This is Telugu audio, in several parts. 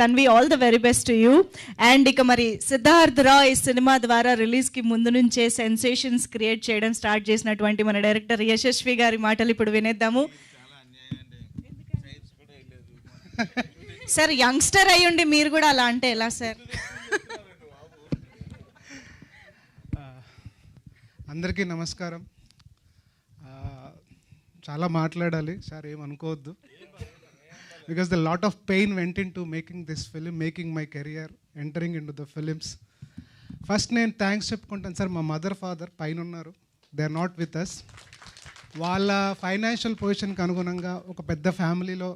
Tanvi all the very best to you and ఇక మరి సిద్ధార్థ్ రాయ్ సినిమా ద్వారా రిలీజ్కి ముందు నుంచే సెన్సేషన్స్ క్రియేట్ చేయడం స్టార్ట్ చేసినటువంటి మన డైరెక్టర్ యశస్వి గారి మాటలు ఇప్పుడు వినేద్దాము. సార్ యంగ్స్టర్ అయ్యుండి మీరు కూడా అలా అంటే ఎలా సార్ అందరికీ నమస్కారం. చాలా మాట్లాడాలి సార్ ఏమనుకోవద్దు. Because the lot of pain went into making this film making my career entering into the films first నేను థ్యాంక్స్ చెప్పుకుంటాను. సార్ మా మదర్ ఫాదర్ పైన ఉన్నారు they are not with us వాళ్ళ ఫైనాన్షియల్ పొజిషన్కి అనుగుణంగా ఒక పెద్ద ఫ్యామిలీలో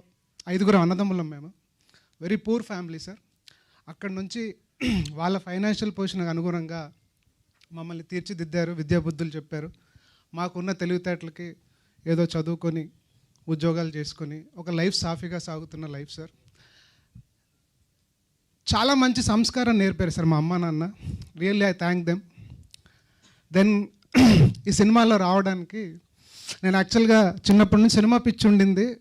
ఐదుగురు అన్నదమ్ములం మేము. వెరీ పూర్ ఫ్యామిలీ సార్ అక్కడ నుంచి వాళ్ళ ఫైనాన్షియల్ పొజిషన్కి అనుగుణంగా మమ్మల్ని తీర్చిదిద్దారు విద్యాబుద్ధులు చెప్పారు. మాకున్న తెలివితేటలకి ఏదో చదువుకొని ఉద్యోగాలు చేసుకొని ఒక లైఫ్ సాఫీగా సాగుతున్న లైఫ్ సార్. చాలా మంచి సంస్కారం నేర్పారు సార్ మా అమ్మ నాన్న. Really I thank them then ఈ సినిమాలో రావడానికి నేను యాక్చువల్గా చిన్నప్పటి నుంచి సినిమా పిచ్చి ఉండింది.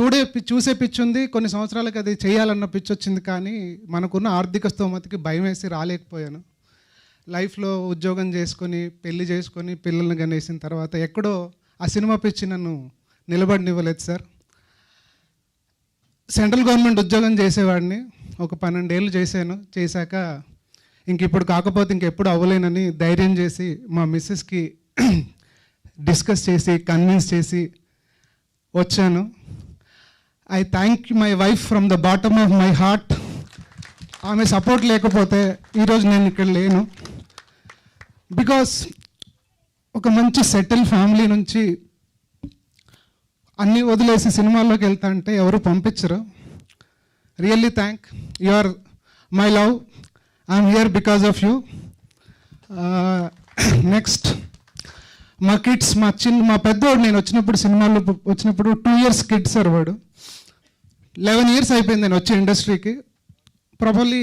చూడే పి- చూసే పిచ్చి ఉంది. కొన్ని సంవత్సరాలకు అది చేయాలన్న పిచ్చి వచ్చింది కానీ మనకున్న ఆర్థిక స్తోమతకి భయం వేసి రాలేకపోయాను. లైఫ్లో ఉద్యోగం చేసుకొని పెళ్ళి చేసుకొని పిల్లల్ని కనేసిన తర్వాత ఎక్కడో ఆ సినిమా పిచ్చి నన్ను నిలబడినివ్వలేదు సార్. సెంట్రల్ గవర్నమెంట్ ఉద్యోగం చేసేవాడిని ఒక పన్నెండేళ్ళు చేశాను. చేశాక ఇంక ఇప్పుడు కాకపోతే ఇంకెప్పుడు అవ్వలేనని ధైర్యం చేసి మా మిస్సెస్కి డిస్కస్ చేసి కన్విన్స్ చేసి వచ్చాను. I thank my wife from the bottom of my heart. ఆమె సపోర్ట్ లేకపోతే ఈరోజు నేను ఇక్కడ లేను. బికాస్ ఒక మంచి సెటిల్ ఫ్యామిలీ నుంచి అన్నీ వదిలేసి సినిమాల్లోకి వెళ్తా అంటే ఎవరు పంపించరు. Really thank you are my love I'm here because of you next మా కిడ్స్ మా చిన్న మా పెద్దవాడు నేను వచ్చినప్పుడు సినిమాల్లో వచ్చినప్పుడు టూ ఇయర్స్ కిడ్స్ సార్ వాడు. లెవెన్ ఇయర్స్ అయిపోయింది నేను వచ్చే ఇండస్ట్రీకి. ప్రాబర్లీ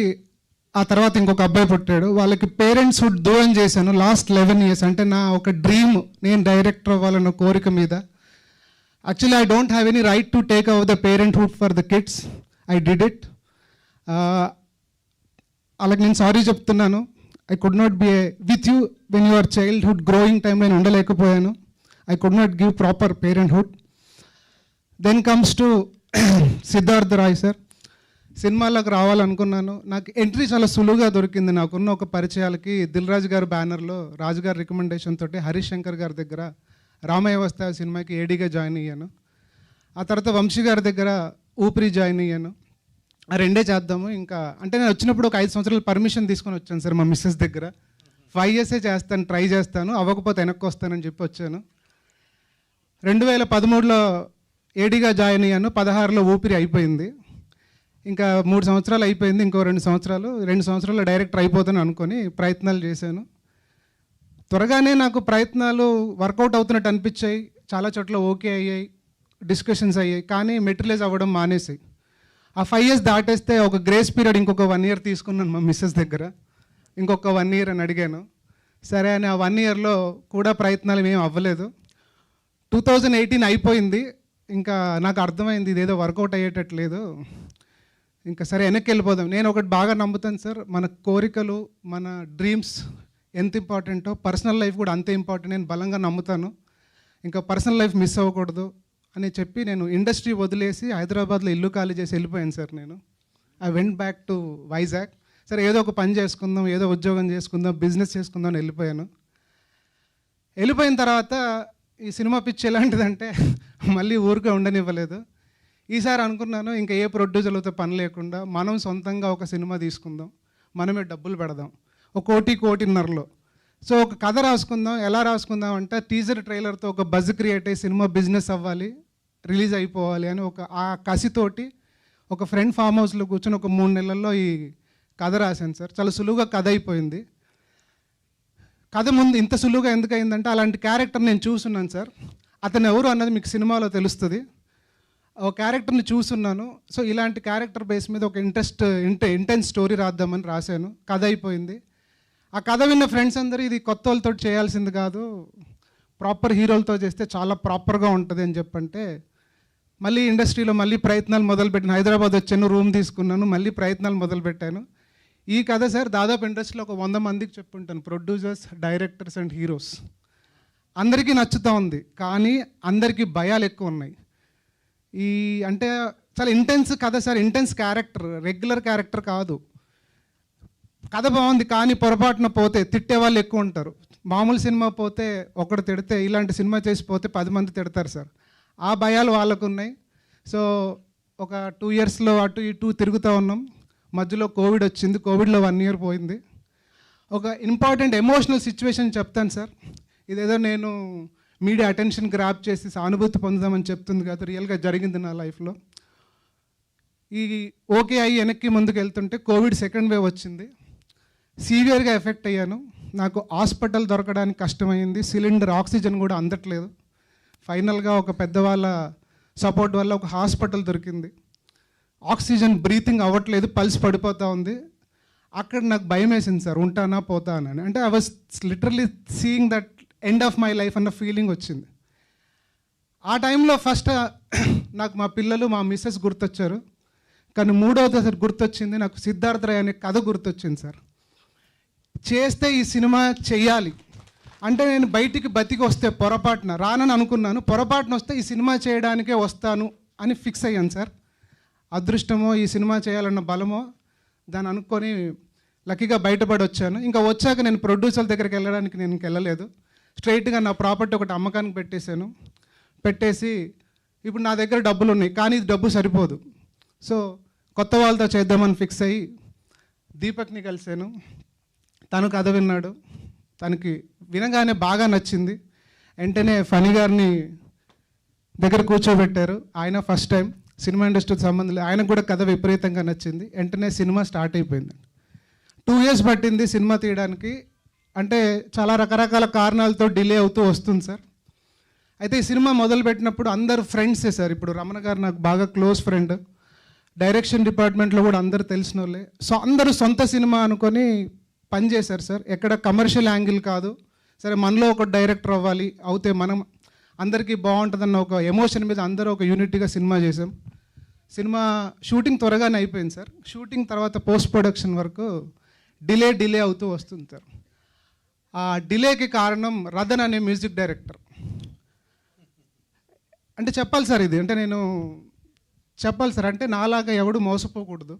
ఆ తర్వాత ఇంకొక అబ్బాయి పుట్టాడు. వాళ్ళకి పేరెంట్స్ దూరం చేశాను. లాస్ట్ లెవెన్ ఇయర్స్ అంటే నా ఒక డ్రీమ్ నేను డైరెక్టర్ అవ్వాలన్న కోరిక మీద. Actually I don't have any right to take our the parenthood for the kids I did it అలాగే నేను సారీ చెప్తున్నాను. I could not be with you when your childhood growing time నేను ఉండలేకపోయాను. I could not give proper parenthood then comes to Siddharth Roy sir సినిమాలోకి రావాలనుకున్నాను. నాకు ఎంట్రీ చాలా సులువుగా దొరికింది. నాకున్న ఒక పరిచయాలకి దిల్ రాజు గారు బ్యానర్లో రాజు గారి రికమెండేషన్ తోటి హరీష్ శంకర్ గారి దగ్గర రామయ్య వస్తే ఆ సినిమాకి ఏడీగా జాయిన్ అయ్యాను. ఆ తర్వాత వంశీ గారి దగ్గర ఊపిరి జాయిన్ అయ్యాను. ఆ రెండే చేద్దాము. ఇంకా అంటే నేను వచ్చినప్పుడు ఒక ఐదు సంవత్సరాలు పర్మిషన్ తీసుకొని వచ్చాను సార్ మా మిస్సెస్ దగ్గర. ఫైవ్ ఇయర్సే చేస్తాను ట్రై చేస్తాను. అవ్వకపోతే వెనక్కి వస్తానని చెప్పి వచ్చాను. రెండు వేల పదమూడులో ఏడీగా జాయిన్ అయ్యాను. పదహారులో ఊపిరి అయిపోయింది. ఇంకా మూడు సంవత్సరాలు అయిపోయింది. ఇంకో రెండు సంవత్సరాలు రెండు సంవత్సరాలు డైరెక్టర్ అయిపోతాను అనుకొని ప్రయత్నాలు చేశాను. త్వరగానే నాకు ప్రయత్నాలు వర్కౌట్ అవుతున్నట్టు అనిపించాయి. చాలా చోట్ల ఓకే అయ్యాయి డిస్కషన్స్ అయ్యాయి కానీ మెటీరియలైజ్ అవ్వడం మానేసాయి. ఆ ఫైవ్ ఇయర్స్ దాటేస్తే ఒక గ్రేస్ పీరియడ్ ఇంకొక వన్ ఇయర్ తీసుకున్నాను మా మిస్సెస్ దగ్గర. ఇంకొక వన్ ఇయర్ అని అడిగాను. సరే అని ఆ వన్ ఇయర్లో కూడా ప్రయత్నాలు ఏం అవ్వలేదు. టూ థౌజండ్ ఎయిటీన్ అయిపోయింది. ఇంకా నాకు అర్థమైంది ఇదేదో వర్కౌట్ అయ్యేటట్లేదు ఇంకా సరే వెనక్కి వెళ్ళిపోదాం. నేను ఒకటి బాగా నమ్ముతాను సార్. మన కోరికలు మన డ్రీమ్స్ ఎంత ఇంపార్టెంటో పర్సనల్ లైఫ్ కూడా అంతే ఇంపార్టెంట్. నేను బలంగా నమ్ముతాను. ఇంకా పర్సనల్ లైఫ్ మిస్ అవ్వకూడదు అని చెప్పి నేను ఇండస్ట్రీ వదిలేసి హైదరాబాద్లో ఇల్లు ఖాళీ చేసి వెళ్ళిపోయాను సార్ నేను. I went back to Vizag సరే ఏదో ఒక పని చేసుకుందాం ఏదో ఉద్యోగం చేసుకుందాం బిజినెస్ చేసుకుందాం అని వెళ్ళిపోయాను. వెళ్ళిపోయిన తర్వాత ఈ సినిమా పిచ్చి ఎలాంటిదంటే మళ్ళీ ఊరికే ఉండనివ్వలేదు. ఈసారి అనుకున్నాను ఇంకా ఏ ప్రొడ్యూసర్లతో పని లేకుండా మనం సొంతంగా ఒక సినిమా తీసుకుందాం. మనమే డబ్బులు పెడదాం. ఒక కోటి కోటిన్నరలో. సో ఒక కథ రాసుకుందాం. ఎలా రాసుకుందాం అంటే టీజర్ ట్రైలర్తో ఒక బజ్ క్రియేట్ అయ్యి సినిమా బిజినెస్ అవ్వాలి రిలీజ్ అయిపోవాలి అని ఒక ఆ కసితోటి ఒక ఫ్రెండ్ ఫామ్ హౌస్లో కూర్చొని ఒక మూడు నెలల్లో ఈ కథ రాశాను సార్. చాలా సులువుగా కథ అయిపోయింది. కథ ముందు ఇంత సులువుగా ఎందుకు అయిందంటే అలాంటి క్యారెక్టర్ నేను చూస్తున్నాను సార్. అతను ఎవరు అన్నది మీకు సినిమాలో తెలుస్తుంది. ఒక క్యారెక్టర్ని చూస్తున్నాను. సో ఇలాంటి క్యారెక్టర్ బేస్ మీద ఒక ఇంట్రెస్ట్ ఇంటె ఇంటెన్స్ స్టోరీ రాద్దామని రాశాను. కథ అయిపోయింది. ఆ కథ విన్న ఫ్రెండ్స్ అందరూ ఇది కొత్త వాళ్ళతో చేయాల్సింది కాదు. ప్రాపర్ హీరోలతో చేస్తే చాలా ప్రాపర్గా ఉంటుంది అని చెప్పంటే మళ్ళీ ఇండస్ట్రీలో మళ్ళీ ప్రయత్నాలు మొదలుపెట్టిన హైదరాబాద్ వచ్చాను రూమ్ తీసుకున్నాను మళ్ళీ ప్రయత్నాలు మొదలుపెట్టాను. ఈ కథ సార్ దాదాపు ఇండస్ట్రీలో ఒక వంద మందికి చెప్పుంటాను ప్రొడ్యూసర్స్ డైరెక్టర్స్ అండ్ హీరోస్ అందరికీ నచ్చుతూ ఉంది కానీ అందరికీ భయాలు ఎక్కువ ఉన్నాయి. ఈ అంటే చాలా ఇంటెన్స్ కథ sir intense character regular character కాదు. కథ బాగుంది కానీ పొరపాటున పోతే తిట్టే వాళ్ళు ఎక్కువ ఉంటారు. మామూలు సినిమా పోతే ఒకడు తిడితే ఇలాంటి సినిమా చేసి పోతే పది మంది తిడతారు సార్. ఆ భయాలు వాళ్ళకు ఉన్నాయి సో ఒక టూ ఇయర్స్లో అటు ఇటు తిరుగుతూ ఉన్నాం. మధ్యలో కోవిడ్ వచ్చింది. కోవిడ్లో వన్ ఇయర్ పోయింది. ఒక ఇంపార్టెంట్ ఎమోషనల్ సిచ్యువేషన్ చెప్తాను సార్. ఇదేదో నేను మీడియా అటెన్షన్ గ్రాప్ చేసి సానుభూతి పొందుదామని చెప్తుంది కాదు రియల్గా జరిగింది నా లైఫ్లో. ఈ ఓకే అయ్యి వెనక్కి ముందుకు వెళ్తుంటే కోవిడ్ సెకండ్ వేవ్ వచ్చింది. సీవియర్గా ఎఫెక్ట్ అయ్యాను. నాకు హాస్పిటల్ దొరకడానికి కష్టమైంది. సిలిండర్ ఆక్సిజన్ కూడా అందట్లేదు. ఫైనల్గా ఒక పెద్దవాళ్ళ సపోర్ట్ వల్ల ఒక హాస్పిటల్ దొరికింది. ఆక్సిజన్ బ్రీతింగ్ అవ్వట్లేదు పల్స్ పడిపోతూ ఉంది. అక్కడ నాకు భయం వేసింది సార్ ఉంటానా పోతానా అని. అంటే I was literally seeing that end of my life అన్న ఫీలింగ్ వచ్చింది. ఆ టైంలో ఫస్ట్ నాకు మా పిల్లలు మా మిస్సెస్ గుర్తొచ్చారు. కానీ మూడవది సార్ గుర్తొచ్చింది నాకు సిద్ధార్థరాయ్ అనే కథ గుర్తొచ్చింది సార్. చేస్తే ఈ సినిమా చేయాలి. అంటే నేను బయటికి బతికి వస్తే పొరపాటున రానని అనుకున్నాను. పొరపాటున వస్తే ఈ సినిమా చేయడానికే వస్తాను అని ఫిక్స్ అయ్యాను సార్. అదృష్టమో ఈ సినిమా చేయాలన్న బలమో దాన్ని అనుకొని లక్కీగా బయటపడి వచ్చాను. ఇంకా వచ్చాక నేను ప్రొడ్యూసర్ దగ్గరికి వెళ్ళడానికి నేను వెళ్ళలేదు స్ట్రైట్గా నా ప్రాపర్టీ ఒకటి అమ్మకానికి పెట్టేశాను. పెట్టేసి ఇప్పుడు నా దగ్గర డబ్బులు ఉన్నాయి. కానీ ఇది డబ్బు సరిపోదు. సో కొత్త వాళ్ళతో చేద్దామని ఫిక్స్ అయ్యి దీపక్ని కలిశాను. తను కథ విన్నాడు. తనకి వినగానే బాగా నచ్చింది. వెంటనే ఫనీ గారిని దగ్గర కూర్చోబెట్టారు. ఆయన ఫస్ట్ టైం సినిమా ఇండస్ట్రీకి సంబంధం లేదు ఆయనకు కూడా కథ విపరీతంగా నచ్చింది. వెంటనే సినిమా స్టార్ట్ అయిపోయింది. టూ ఇయర్స్ పట్టింది సినిమా తీయడానికి. అంటే చాలా రకరకాల కారణాలతో డిలే అవుతూ వస్తుంది సార్. అయితే ఈ సినిమా మొదలుపెట్టినప్పుడు అందరు ఫ్రెండ్సే సార్. ఇప్పుడు రమణ గారు నాకు బాగా క్లోజ్ ఫ్రెండ్ డైరెక్షన్ డిపార్ట్మెంట్లో కూడా అందరు తెలిసిన వాళ్ళే. సో అందరూ సొంత సినిమా అనుకొని పని చేశారు సార్. ఎక్కడ కమర్షియల్ యాంగిల్ కాదు. సరే మనలో ఒక డైరెక్టర్ అవ్వాలి అవుతే మనం అందరికీ బాగుంటుందన్న ఒక ఎమోషన్ మీద అందరూ ఒక యూనిట్గా సినిమా చేసాం సినిమా షూటింగ్ త్వరగానే అయిపోయింది సార్. షూటింగ్ తర్వాత పోస్ట్ ప్రొడక్షన్ వరకు డిలే డిలే అవుతూ వస్తుంది సార్. ఆ డిలేకి కారణం రదన్ అనే మ్యూజిక్ డైరెక్టర్ అంటే చెప్పాలి సార్ ఇది. అంటే నేను చెప్పాలి సార్. అంటే నాలాగా ఎవడు మోసపోకూడదు.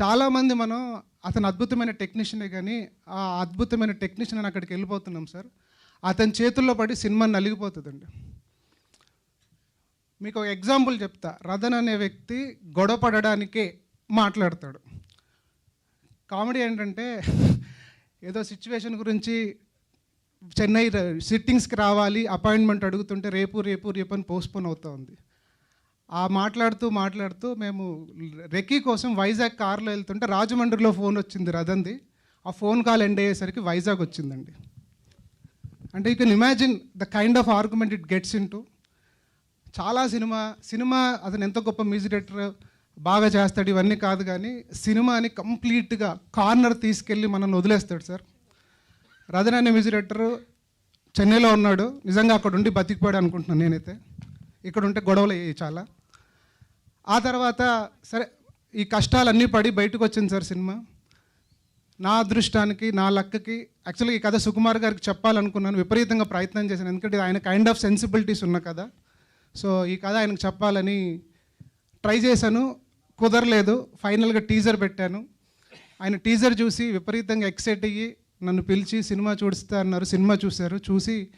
చాలామంది మనం అతను అద్భుతమైన టెక్నీషియనే కానీ ఆ అద్భుతమైన టెక్నీషియన్ అని అక్కడికి వెళ్ళిపోతున్నాం సార్. అతని చేతుల్లో పడి సినిమా నలిగిపోతుందండి. మీకు ఒక ఎగ్జాంపుల్ చెప్తా. రదన్ అనే వ్యక్తి గొడవ పడడానికే మాట్లాడతాడు. కామెడీ ఏంటంటే ఏదో సిచ్యువేషన్ గురించి చెన్నై సిట్టింగ్స్కి రావాలి అపాయింట్మెంట్ అడుగుతుంటే రేపు రేపు రేపు అని పోస్ట్పోన్ అవుతూ ఉంది. ఆ మాట్లాడుతూ మాట్లాడుతూ మేము రెక్కీ కోసం వైజాగ్ కార్లో వెళ్తుంటే రాజమండ్రిలో ఫోన్ వచ్చింది రదంది ఆ ఫోన్ కాల్ ఎండ్ అయ్యేసరికి వైజాగ్ వచ్చిందండి. అంటే you can imagine the kind of argument it gets in చాలా సినిమా సినిమా అతను ఎంత గొప్ప మ్యూజిక్ డైరెక్టర్ బాగా చేస్తాడు ఇవన్నీ కాదు కానీ సినిమాని కంప్లీట్గా కార్నర్ తీసుకెళ్ళి మనల్ని వదిలేస్తాడు సార్. రథన్ అనే మ్యూజిక్ డైరెక్టర్ చెన్నైలో ఉన్నాడు. నిజంగా అక్కడ ఉండి బతికిపోయాడు అనుకుంటున్నాను నేనైతే. ఇక్కడ ఉంటే గొడవలు అయ్యాయి చాలా. ఆ తర్వాత సరే ఈ కష్టాలన్నీ పడి బయటకు వచ్చింది సార్ సినిమా. నా అదృష్టానికి నా లక్కకి యాక్చువల్గా ఈ కథ సుకుమార్ గారికి చెప్పాలనుకున్నాను విపరీతంగా ప్రయత్నం చేశాను. ఎందుకంటే ఆయన కైండ్ ఆఫ్ సెన్సిబిలిటీస్ ఉన్న కథ. సో ఈ కథ ఆయనకు చెప్పాలని ట్రై చేశాను. కుదరలేదు. ఫైనల్గా టీజర్ పెట్టాను. ఆయన టీజర్ చూసి విపరీతంగా ఎక్సైట్ అయ్యి నన్ను పిలిచి సినిమా చూడిస్తా అన్నారు. సినిమా చూశారు. చూసి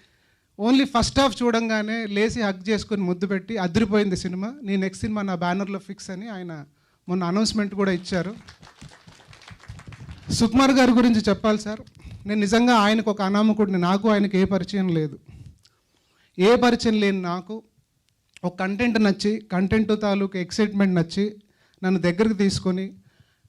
ఓన్లీ ఫస్ట్ హాఫ్ చూడంగానే లేచి హక్ చేసుకొని ముద్దు పెట్టి అదిరిపోయింది సినిమా. నీ నెక్స్ట్ సినిమా నా బ్యానర్లో ఫిక్స్ అని ఆయన మొన్న అనౌన్స్మెంట్ కూడా ఇచ్చారు. సుకుమార్ గారి గురించి చెప్పాలి సార్. నేను నిజంగా ఆయనకు ఒక అనామకుడిని నాకు ఆయనకు ఏ పరిచయం లేదు. ఏ పరిచయం లేని నాకు ఒక కంటెంట్ నచ్చి కంటెంట్ తాలూకు ఎక్సైట్మెంట్ నచ్చి నన్ను దగ్గరికి తీసుకొని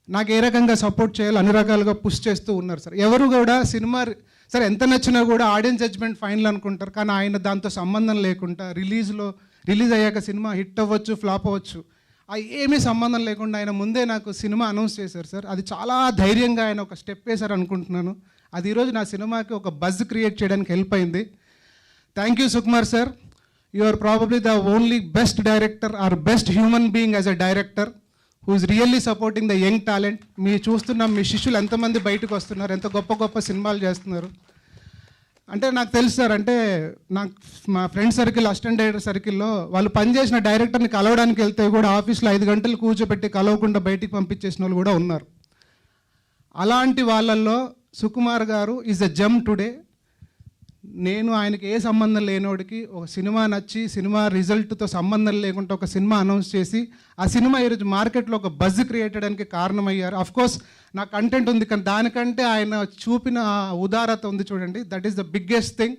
నాకు ఏ రకంగా సపోర్ట్ చేయాలో అన్ని రకాలుగా పుష్ చేస్తూ ఉన్నారు సార్. ఎవరు కూడా సినిమా సరే ఎంత నచ్చినా కూడా ఆడియన్స్ జడ్జ్మెంట్ ఫైనల్ అనుకుంటారు కానీ ఆయన దాంతో సంబంధం లేకుండా రిలీజ్లో రిలీజ్ అయ్యాక సినిమా హిట్ అవ్వచ్చు ఫ్లాప్ అవ్వచ్చు ఆ ఏమీ సంబంధం లేకుండా ఆయన ముందే నాకు సినిమా అనౌన్స్ చేశారు సార్. అది చాలా ధైర్యంగా ఆయన ఒక స్టెప్ వేశారు అనుకుంటున్నాను. అది ఈరోజు నా సినిమాకి ఒక బజ్ క్రియేట్ చేయడానికి హెల్ప్ అయింది. Thank you Sukumar sir you are probably the only best director or best human being as a director who really supporting the young talent మీరు చూస్తున్న మీ శిష్యులు ఎంతమంది బయటకు వస్తున్నారు? ఎంత గొప్ప గొప్ప సినిమాలు చేస్తున్నారు? అంటే నాకు తెలుసు సార్ అంటే నాకు మా ఫ్రెండ్ సర్కిల్ అసిస్టెంట్ డైరెక్టర్ సర్కిల్లో వాళ్ళు పనిచేసిన డైరెక్టర్ని కలవడానికి వెళ్తే కూడా ఆఫీస్లో ఐదు గంటలు కూర్చోబెట్టి కలవకుండా బయటికి పంపించేసిన వాళ్ళు కూడా ఉన్నారు. అలాంటి వాళ్ళల్లో సుకుమార్ గారు ఈజ్ అ జమ్ టుడే నేను ఆయనకి ఏ సంబంధం లేనోడికి ఒక సినిమా నచ్చి సినిమా రిజల్ట్తో సంబంధం లేకుండా ఒక సినిమా అనౌన్స్ చేసి ఆ సినిమా ఈరోజు మార్కెట్లో ఒక బజ్ క్రియేట్ చేయడానికి కారణమయ్యారు. అఫ్ కోర్స్ నా కంటెంట్ ఉంది కానీ దానికంటే ఆయన చూపిన ఉదారత ఉంది చూడండి. That is the biggest thing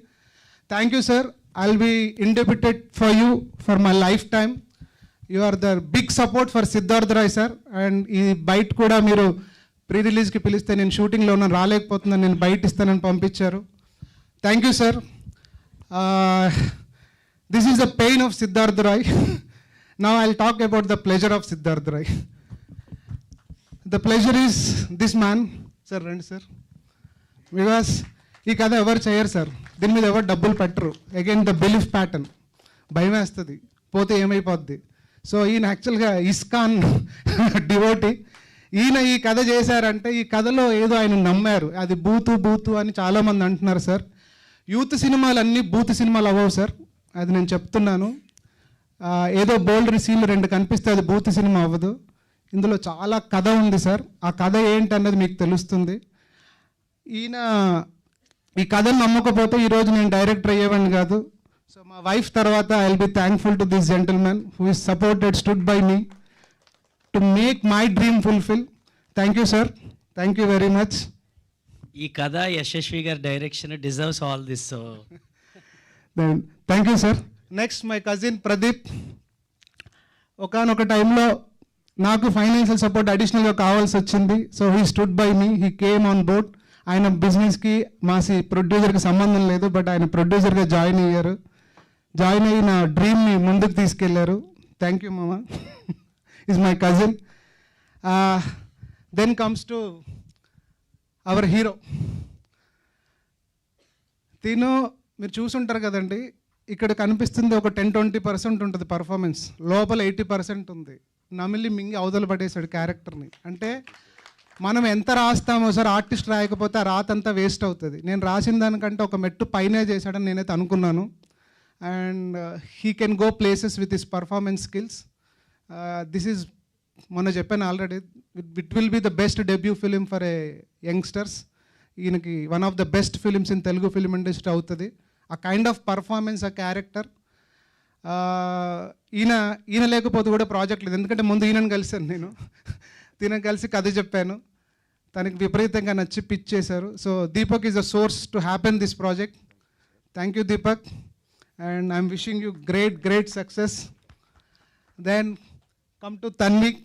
thank you sir I will be indebted for you for my life time you are the big support for Siddharth Roy sir and ఈ బయట కూడా మీరు ప్రీ రిలీజ్కి పిలిస్తే నేను షూటింగ్లో ఉన్న రాలేకపోతున్నాను నేను బయట ఇస్తానని పంపించారు. Thank you sir this is the pain of Siddhartha Roy now I talk about the pleasure of Siddhartha Roy the pleasure is this man sir రండి సార్ బికాస్ ఈ కథ ఎవరు చేయరు సార్ దీని మీద ఎవరు డబ్బులు పెట్టరు. అగైన్ ద బిలీఫ్ ప్యాటర్న్ భయం వేస్తుంది. పోతే ఏమైపోద్ది? సో ఈయన యాక్చువల్గా ఇస్కాన్ డివోటీ ఈయన ఈ కథ చేశారంటే ఈ కథలో ఏదో ఆయన నమ్మారు. అది బూతు బూతు అని చాలామంది అంటున్నారు సార్ యూత్ సినిమాలు అన్నీ బూత్ సినిమాలు అవ్వవు సార్. అది నేను చెప్తున్నాను. ఏదో బోల్డ్ సీన్లు రెండు కనిపిస్తే అది బూత్ సినిమా అవ్వదు. ఇందులో చాలా కథ ఉంది సార్. ఆ కథ ఏంటి అన్నది మీకు తెలుస్తుంది. ఈయన ఈ కథను నమ్మకపోతే ఈరోజు నేను డైరెక్టర్ అయ్యేవాడిని కాదు. సో మా వైఫ్ తర్వాత I will be thankful to this gentlemen who is supported stood by me to make my dream fulfil. Thank you sir. Thank you very much. ఈ కథ యశస్వి గారి direction deserves all this so. Then thank you sir next my cousin Pradeep ఒకనొక టైంలో నాకు ఫైనాన్షియల్ సపోర్ట్ అడిషనల్గా కావాల్సి వచ్చింది. So he stood by me he came on board ఆయన బిజినెస్కి మాసి ప్రొడ్యూసర్కి సంబంధం లేదు బట్ ఆయన ప్రొడ్యూసర్గా జాయిన్ అయ్యారు. జాయిన్ అయ్యి నా డ్రీమ్ని ముందుకు తీసుకెళ్ళారు. థ్యాంక్ యూ మామ is my cousin then comes to our hero తిను మీరు చూసుంటారు కదండి ఇక్కడ కనిపిస్తుంది ఒక టెన్ ట్వంటీ పర్సెంట్ ఉంటుంది పర్ఫార్మెన్స్ లోపల ఎయిటీ పర్సెంట్ ఉంది. నమిలి మింగి అవతల పడేశాడు క్యారెక్టర్ని అంటే మనం ఎంత రాస్తామో సార్ ఆర్టిస్ట్ రాయకపోతే ఆ రాత అంతా వేస్ట్ అవుతుంది. నేను రాసిన దానికంటే ఒక మెట్టు పైనే చేశాడని నేనైతే అనుకున్నాను. And he can go places with his performance skills this is మొన్న చెప్పాను already it will be the best debut film for a youngsters ఈయనకి one of the best films in Telugu film industry అవుతుంది. ఆ కైండ్ ఆఫ్ పర్ఫార్మెన్స్ ఆ క్యారెక్టర్ ఈయన ఈయన లేకపోతే కూడా ప్రాజెక్ట్ లేదు. ఎందుకంటే ముందు ఈయనను కలిశాను నేను. ఈయన కలిసి కథ చెప్పాను. తనకి విపరీతంగా నచ్చి పిచ్ చేశారు. So Deepak is a source to happen this project thank you Deepak and I'm wishing you great great success then come to Tanvi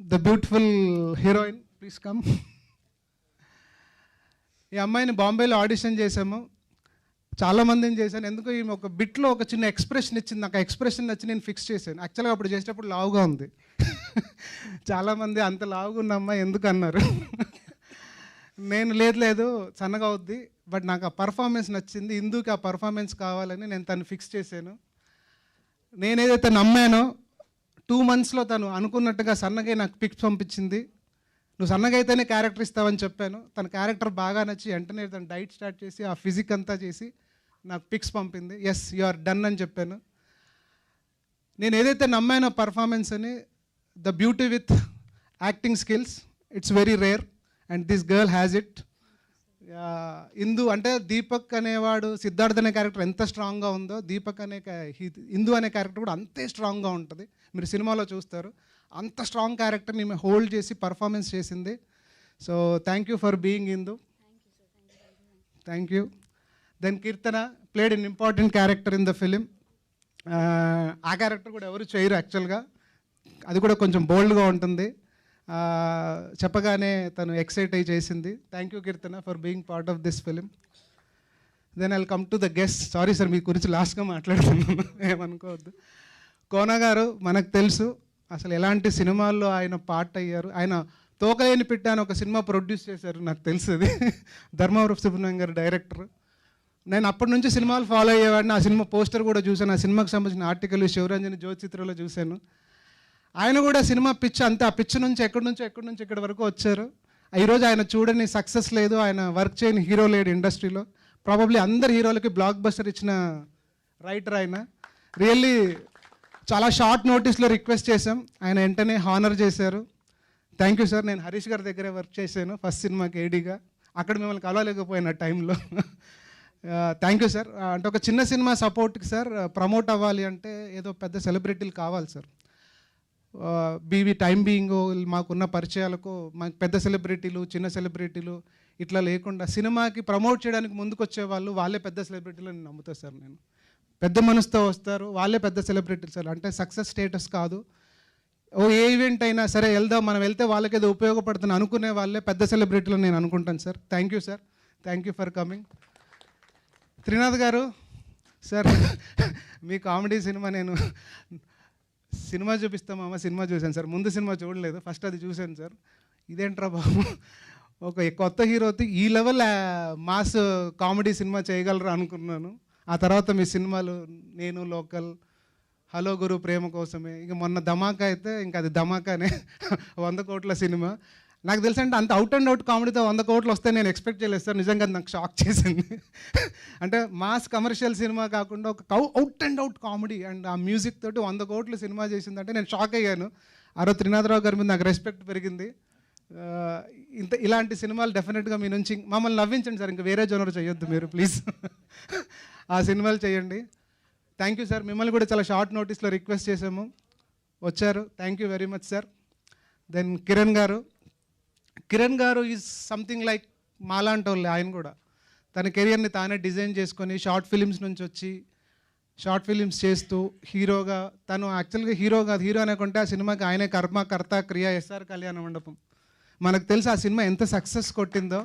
the beautiful heroine please come ఈ అమ్మాయిని బాంబేలో ఆడిషన్ చేసాము చాలామందిని చేశాను. ఎందుకు ఈమె ఒక బిట్లో ఒక చిన్న ఎక్స్ప్రెషన్ ఇచ్చింది. నాకు ఆ ఎక్స్ప్రెషన్ నచ్చి నేను ఫిక్స్ చేశాను. యాక్చువల్గా అప్పుడు చేసేటప్పుడు లావుగా ఉంది. చాలామంది అంత లావుగా ఉన్న అమ్మాయి ఎందుకు అన్నారు? నేను లేదు లేదు సన్నగా అవుద్ది. బట్ నాకు ఆ పర్ఫార్మెన్స్ నచ్చింది. ఇందుకు ఆ పర్ఫార్మెన్స్ కావాలని నేను తను ఫిక్స్ చేశాను. నేనేదైతే నమ్మానో టూ మంత్స్లో తను అనుకున్నట్టుగా సన్నగై నాకు పిక్స్ పంపించింది. నువ్వు సన్నగైతేనే క్యారెక్టర్ ఇస్తావని చెప్పాను. తన క్యారెక్టర్ బాగా నచ్చి వెంటనే తను డైట్ స్టార్ట్ చేసి ఆ ఫిజిక్ అంతా చేసి నాకు పిక్స్ పంపింది. ఎస్ యు ఆర్ డన్ అని చెప్పాను. నేను ఏదైతే నమ్మానో పర్ఫార్మెన్స్ అని the beauty with acting skills it's very rare and this girl has it Indu అంటే దీపక్ అనేవాడు సిద్ధార్థ్ అనే క్యారెక్టర్ ఎంత స్ట్రాంగ్గా ఉందో దీపక్ అనే ఇందు అనే క్యారెక్టర్ కూడా అంతే స్ట్రాంగ్గా ఉంటుంది. మీరు సినిమాలో చూస్తారు. అంత స్ట్రాంగ్ క్యారెక్టర్ని మేము హోల్డ్ చేసి పర్ఫార్మెన్స్ చేసింది. So thank you for being Indu. Thank you. Then Keerthana played in important character in the film. ఆ క్యారెక్టర్ కూడా ఎవరు చేయరు యాక్చువల్గా. అది కూడా కొంచెం బోల్డ్గా ఉంటుంది. చెప్పగానే తను ఎక్సైట్ అయి చేసింది. Thank you Keerthana for being part of this film then I'll come to the guest sorry sir మీ గురించి లాస్ట్గా మాట్లాడుతున్నాను. ఏమనుకోవద్దు. కోన గారు మనకు తెలుసు అసలు ఎలాంటి సినిమాల్లో ఆయన పార్ట్ అయ్యారు. ఆయన తోకలేని పిట్ట అని ఒక సినిమా ప్రొడ్యూస్ చేశారు నాకు తెలుసుది ధర్మవరపు సుబ్రహ్మణ్యం గారు డైరెక్టర్ నేను అప్పటి నుంచి సినిమాలు ఫాలో అయ్యేవాడిని. ఆ సినిమా పోస్టర్ కూడా చూశాను. ఆ సినిమాకి సంబంధించిన ఆర్టికల్ శివరంజని జ్యోతిచిత్రలో చూశాను. ఆయన కూడా సినిమా పిచ్ అంతే ఆ పిచ్ నుంచి ఎక్కడి నుంచి ఎక్కడి నుంచి ఇక్కడి వరకు వచ్చారు. ఈరోజు ఆయన చూడని సక్సెస్ లేదు ఆయన వర్క్ చేయని హీరో లేడు ఇండస్ట్రీలో ప్రాబబ్లీ అందరు హీరోలకి బ్లాక్ బస్టర్ ఇచ్చిన రైటర్ ఆయన. రియల్లీ చాలా షార్ట్ నోటీస్లో రిక్వెస్ట్ చేశాం. ఆయన వెంటనే హానర్ చేశారు. థ్యాంక్ యూ సార్ నేను హరీష్ గారి దగ్గరే వర్క్ చేశాను ఫస్ట్ సినిమాకి ఏడీగా అక్కడ మిమ్మల్ని కలవలేకపోయిన టైంలో థ్యాంక్ యూ సార్ అంటే ఒక చిన్న సినిమా సపోర్ట్కి సార్ ప్రమోట్ అవ్వాలి అంటే ఏదో పెద్ద సెలబ్రిటీలు కావాలి సార్ బీవీ టైం బీయింగ్ మాకున్న పరిచయాలకు మాకు పెద్ద సెలబ్రిటీలు చిన్న సెలబ్రిటీలు ఇట్లా లేకుండా సినిమాకి ప్రమోట్ చేయడానికి ముందుకొచ్చే వాళ్ళు వాళ్ళే పెద్ద సెలబ్రిటీలు అని నమ్ముతాను సార్ నేను. పెద్ద మనసుతో వస్తారు వాళ్ళే పెద్ద సెలబ్రిటీలు సార్. అంటే సక్సెస్ స్టేటస్ కాదు. ఓ ఏ ఈవెంట్ అయినా సరే వెళ్దాం మనం వెళ్తే వాళ్ళకి ఏదో ఉపయోగపడుతుంది అనుకునే వాళ్ళే పెద్ద సెలబ్రిటీలు నేను అనుకుంటాను sir. Thank you sir thank you for coming Trinath garu sir me comedy cinema నేను సినిమా చూపిస్తామమ్మ సినిమా చూశాను సార్. ముందు సినిమా చూడలేదు ఫస్ట్ అది చూశాను సార్. ఇదేంట్రా బాబు? ఒక కొత్త హీరోతో ఈ లెవెల్ మాస్ కామెడీ సినిమా చేయగలరా అనుకున్నాను. ఆ తర్వాత మీ సినిమాలు నేను లోకల్ హలో గురు ప్రేమ కోసమే. ఇక మొన్న ధమాకా అయితే ఇంకా అది ధమాకానే వంద కోట్ల సినిమా. నాకు తెలుసు అంటే అంత అవుట్ అండ్ అవుట్ కామెడీతో వంద కోట్లు వస్తే నేను ఎక్స్పెక్ట్ చేయలేదు సార్. నిజంగా నాకు షాక్ చేసింది. అంటే మాస్ కమర్షియల్ సినిమా కాకుండా ఒక cow out and out comedy and ఆ మ్యూజిక్ తోటి వంద కోట్లు సినిమా చేసిందంటే నేను షాక్ అయ్యాను. ఆ రోజు త్రినాథరావు గారి మీద నాకు రెస్పెక్ట్ పెరిగింది. ఇంత ఇలాంటి సినిమాలు డెఫినెట్గా మీ నుంచి మమ్మల్ని నవ్వించండి సార్ ఇంకా వేరే జోనర్ చేయొద్దు మీరు ప్లీజ్ ఆ సినిమాలు చేయండి. థ్యాంక్ యూ సార్ మిమ్మల్ని కూడా చాలా షార్ట్ నోటీస్లో రిక్వెస్ట్ చేసాము వచ్చారు. Thank you very much sir then Kiran garu Kiran garu is something like మాలాంటి వాళ్ళు ఆయన కూడా. తన కెరియర్ని తానే డిజైన్ చేసుకొని షార్ట్ ఫిలిమ్స్ నుంచి వచ్చి షార్ట్ ఫిలిమ్స్ చేస్తూ హీరోగా తను యాక్చువల్గా హీరో కాదు హీరో అనుకుంటే ఆ సినిమాకి ఆయనే కర్మ కర్త క్రియ ఎస్ఆర్ కళ్యాణ మండపం. మనకు తెలుసు ఆ సినిమా ఎంత సక్సెస్ కొట్టిందో.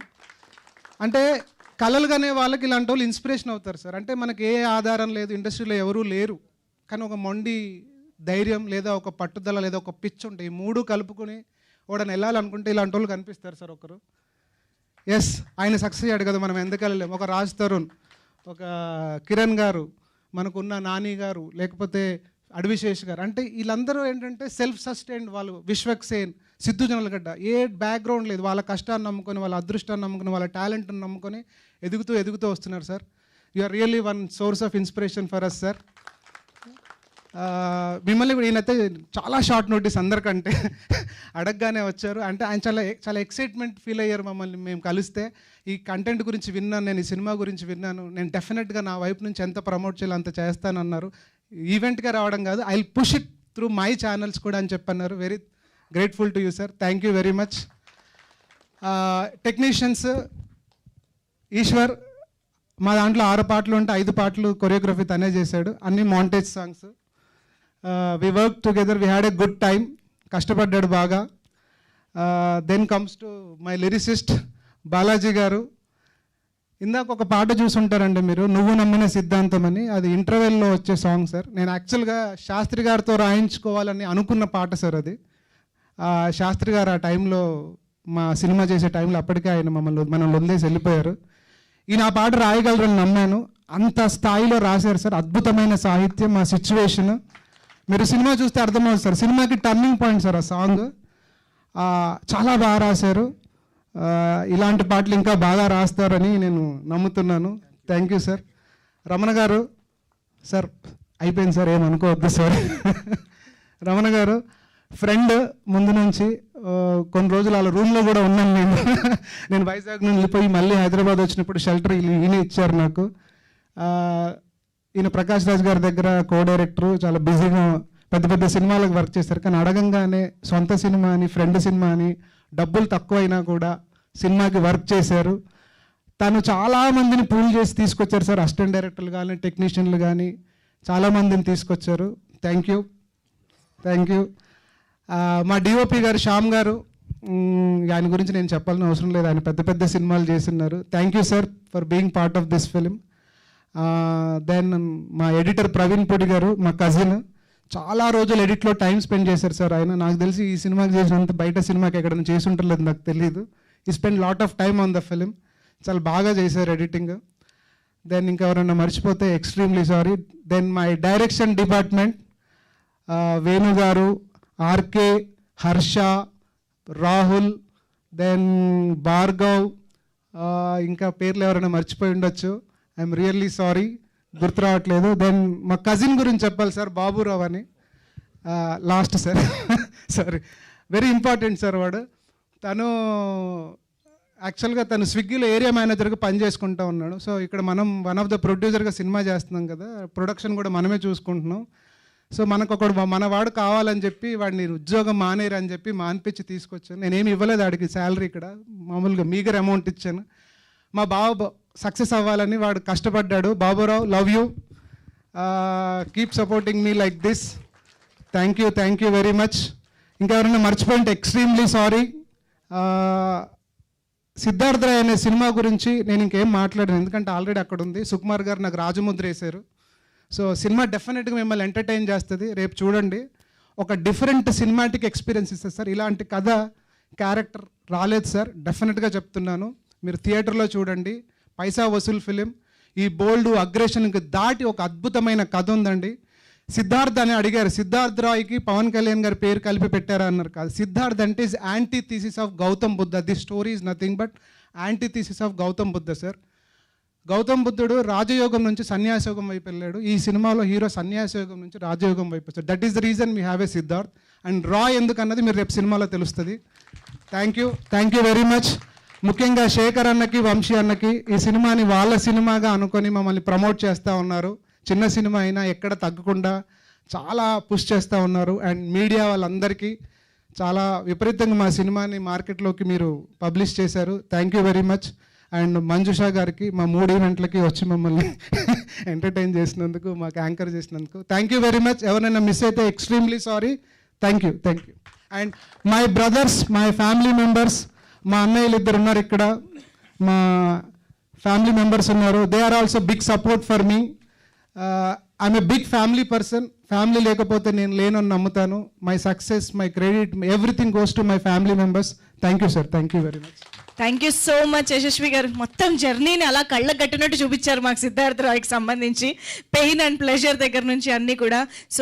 అంటే కలలుగానే వాళ్ళకి ఇలాంటి వాళ్ళు ఇన్స్పిరేషన్ అవుతారు సార్. అంటే మనకి ఏ ఆధారం లేదు ఇండస్ట్రీలో ఎవరూ లేరు. కానీ ఒక మొండి ధైర్యం లేదా ఒక పట్టుదల లేదా ఒక పిచ్ ఉంటాయి ఈ మూడు కలుపుకొని వాడని వెళ్ళాలనుకుంటే ఇలాంటి వాళ్ళు కనిపిస్తారు సార్ ఒకరు. ఎస్ ఆయన సక్సెస్ అయ్యాడు కదా మనం ఎందుకు వెళ్ళలేము ఒక రాజ్ తరుణ్ ఒక కిరణ్ గారు మనకున్న నాని గారు లేకపోతే అడవిశేష్ గారు. అంటే వీళ్ళందరూ ఏంటంటే సెల్ఫ్ సస్టైన్డ్ వాళ్ళు విశ్వక్ సేన్ సిద్ధు జనలగడ్డ ఏ బ్యాక్గ్రౌండ్ లేదు. వాళ్ళ కష్టాన్ని నమ్ముకొని వాళ్ళ అదృష్టాన్ని నమ్ముకొని వాళ్ళ టాలెంట్ని నమ్ముకొని ఎదుగుతూ ఎదుగుతూ వస్తున్నారు sir. You are really one source of inspiration for us sir మిమ్మల్ని కూడా ఈయనైతే చాలా షార్ట్ నోటీస్ అందరికంటే అడగగానే వచ్చారు. అంటే ఆయన చాలా చాలా ఎక్సైట్మెంట్ ఫీల్ అయ్యారు మమ్మల్ని మేము కలిస్తే. ఈ కంటెంట్ గురించి విన్నాను నేను ఈ సినిమా గురించి విన్నాను. నేను డెఫినెట్గా నా వైపు నుంచి ఎంత ప్రమోట్ చేయాలో అంత చేస్తానన్నారు. ఈవెంట్గా రావడం కాదు I push it through my channels కూడా అని చెప్పన్నారు. Very grateful to you sir thank you very much technicians Eshwar మా దాంట్లో ఆరు పాటలు ఉంటే ఐదు పాటలు కొరియోగ్రఫీ తనే చేశాడు. అన్ని montage songs we work together we had a good time కష్టపడ్డాడు బాగా. Then comes to my lyricist Balaji garu. ఇందాక ఒక పాట చూసుంటారండి మీరు నువ్వు నమ్మిన సిద్ధాంతం అని అది ఇంటర్వెల్లో వచ్చే సాంగ్ సార్. నేను యాక్చువల్గా శాస్త్రి గారితో రాయించుకోవాలని అనుకున్న పాట సార్ అది. శాస్త్రి గారు ఆ టైంలో మా సినిమా చేసే టైంలో అప్పటికే ఆయన మమ్మల్ని మనల్ని వదిలేసి వెళ్ళిపోయారు. ఈయన ఆ పాట రాయగలరని నమ్మాను. అంత స్థాయిలో రాశారు సార్. అద్భుతమైన సాహిత్యం ఆ సిచ్యువేషన్. మీరు సినిమా చూస్తే అర్థమవుతుంది సార్. సినిమాకి టర్నింగ్ పాయింట్ సార్ ఆ సాంగ్ చాలా బాగా రాశారు. ఇలాంటి పాటలు ఇంకా బాగా రాస్తారని నేను నమ్ముతున్నాను. థ్యాంక్ యూ సార్ రమణ గారు సార్ అయిపోయింది సార్ ఏమనుకోవద్దు సార్. రమణ గారు ఫ్రెండ్ ముందు నుంచి కొన్ని రోజులు అలా రూమ్లో కూడా ఉన్నాను నేను. నేను వైజాగ్ నుండి వెళ్ళిపోయి మళ్ళీ హైదరాబాద్ వచ్చినప్పుడు షెల్టర్ ఈయన ఇచ్చారు నాకు. ఈయన ప్రకాష్ రాజ్ గారి దగ్గర కో డైరెక్టర్ చాలా బిజీగా పెద్ద పెద్ద సినిమాలకు వర్క్ చేశారు. కానీ అడగంగానే సొంత సినిమా అని ఫ్రెండ్ సినిమా అని డబ్బులు తక్కువైనా కూడా సినిమాకి వర్క్ చేశారు. తను చాలా మందిని పూల్ చేసి తీసుకొచ్చారు సార్. అసిస్టెంట్ డైరెక్టర్లు కానీ టెక్నీషియన్లు కానీ చాలామందిని తీసుకొచ్చారు. Thank you. Thank you. మా డిఓపి గారు శ్యామ్ గారు ఆయన గురించి నేను చెప్పాలని అవసరం లేదు. ఆయన పెద్ద పెద్ద సినిమాలు చేస్తున్నారు. Thank you sir for being part of this film. Then మా ఎడిటర్ ప్రవీణ్ పొడి గారు మా కజిన్ చాలా రోజులు ఎడిట్లో టైం స్పెండ్ చేశారు సార్. ఆయన నాకు తెలిసి ఈ సినిమాకి చేసినంత బయట సినిమాకి ఎక్కడైనా చేసి ఉంటలేదు నాకు తెలియదు ఈ spend lot of time on the film చాలా బాగా చేశారు ఎడిటింగ్ దెన్ ఇంకెవరన్నా మర్చిపోతే extremely sorry then my direction department Venu garu RK Harsha Rahul then Bhargav ఇంకా పేర్లు ఎవరైనా మర్చిపోయి ఉండొచ్చు. ఐఎమ్ రియల్లీ సారీ గుర్తు రావట్లేదు దెన్ మా కజిన్ గురించి చెప్పాలి సార్ బాబురావు అని. Last sir. Sorry very important sir వాడు. తను యాక్చువల్గా తను స్విగ్గీలో ఏరియా మేనేజర్గా పని చేసుకుంటూ ఉన్నాడు. సో ఇక్కడ మనం వన్ ఆఫ్ ద ప్రొడ్యూసర్గా సినిమా చేస్తున్నాం కదా ప్రొడక్షన్ కూడా మనమే చూసుకుంటున్నాం. సో మనకు ఒకడు మన వాడు కావాలని చెప్పి వాడిని ఉద్యోగం మానేరు అని చెప్పి మాన్పించి తీసుకొచ్చాను. నేనేమి ఇవ్వలేదు వాడికి శాలరీ ఇక్కడ. మామూలుగా మీగర్ అమౌంట్ ఇచ్చాను. మా బావ సక్సెస్ అవ్వాలని వాడు కష్టపడ్డాడు. Baburao love you keep supporting me like this thank you thank you very much ఇంకా ఎవరైనా మర్చిపోయింటే ఎక్స్ట్రీమ్లీ సారీ uh, సిద్ధార్థ రాయ్ అనే సినిమా గురించి నేను ఇంకేం మాట్లాడాను. ఎందుకంటే ఆల్రెడీ అక్కడ ఉంది. సుకుమార్ గారు నాకు రాజముద్ర వేశారు. సో సినిమా డెఫినెట్గా మిమ్మల్ని ఎంటర్టైన్ చేస్తుంది. రేపు చూడండి. ఒక డిఫరెంట్ సినిమాటిక్ ఎక్స్పీరియన్స్ ఇస్తుంది సార్. ఇలాంటి కథ క్యారెక్టర్ రాలేదు సార్. డెఫినెట్గా చెప్తున్నాను. మీరు థియేటర్లో చూడండి. పైసా వసూల్ ఫిలిం. ఈ బోల్డ్ అగ్రెషన్కి దాటి ఒక అద్భుతమైన కథ ఉందండి. సిద్ధార్థ్ అని అడిగారు. సిద్ధార్థ్ రాయ్కి పవన్ కళ్యాణ్ గారి పేరు కలిపి పెట్టారా అన్నారు కాదు. సిద్ధార్థ్ అంటే is antithesis of Gautam Buddha the story is nothing but antithesis of Gautam Buddha sir Gautam బుద్ధుడు రాజయోగం నుంచి సన్యాసయోగం వైపు వెళ్ళాడు. ఈ సినిమాలో హీరో సన్యాసయోగం నుంచి రాజయోగం వైపు వచ్చాడు. That is the reason we have a Siddharth and రా ఎందుకన్నది మీరు రేపు సినిమాలో తెలుస్తుంది. Thank you thank you very much ముఖ్యంగా శేఖర్ అన్నకి వంశీ అన్నకి ఈ సినిమాని వాళ్ళ సినిమాగా అనుకొని మమ్మల్ని ప్రమోట్ చేస్తూ ఉన్నారు. చిన్న సినిమా అయినా ఎక్కడ తగ్గకుండా చాలా పుష్ చేస్తూ ఉన్నారు. అండ్ మీడియా వాళ్ళందరికీ చాలా విపరీతంగా మా సినిమాని మార్కెట్లోకి మీరు పబ్లిష్ చేశారు. Thank you very much. And Manjusha గారికి మా మూడు ఈవెంట్లకి వచ్చి మమ్మల్ని ఎంటర్టైన్ చేసినందుకు మాకు యాంకర్ చేసినందుకు థ్యాంక్ యూ వెరీ మచ్. ఎవరైనా మిస్ అయితే extremely sorry. Thank you thank you. And my brothers my family members మా అన్నయ్యలు ఇద్దరు ఉన్నారు ఇక్కడ. మా ఫ్యామిలీ మెంబర్స్ ఉన్నారు. They are also big support for me I'm a big family person family లేకపోతే నేను లేనని నమ్ముతాను. My success my credit everything goes to my family members thank you sir thank you very much thank you so much Yashasvi garu. మొత్తం జర్నీని అలా కళ్ళ కట్టినట్టు చూపించారు మాకు సిద్ధార్థ రాయ్కి సంబంధించి. పెయిన్ అండ్ ప్లెజర్ దగ్గర నుంచి అన్నీ కూడా. సో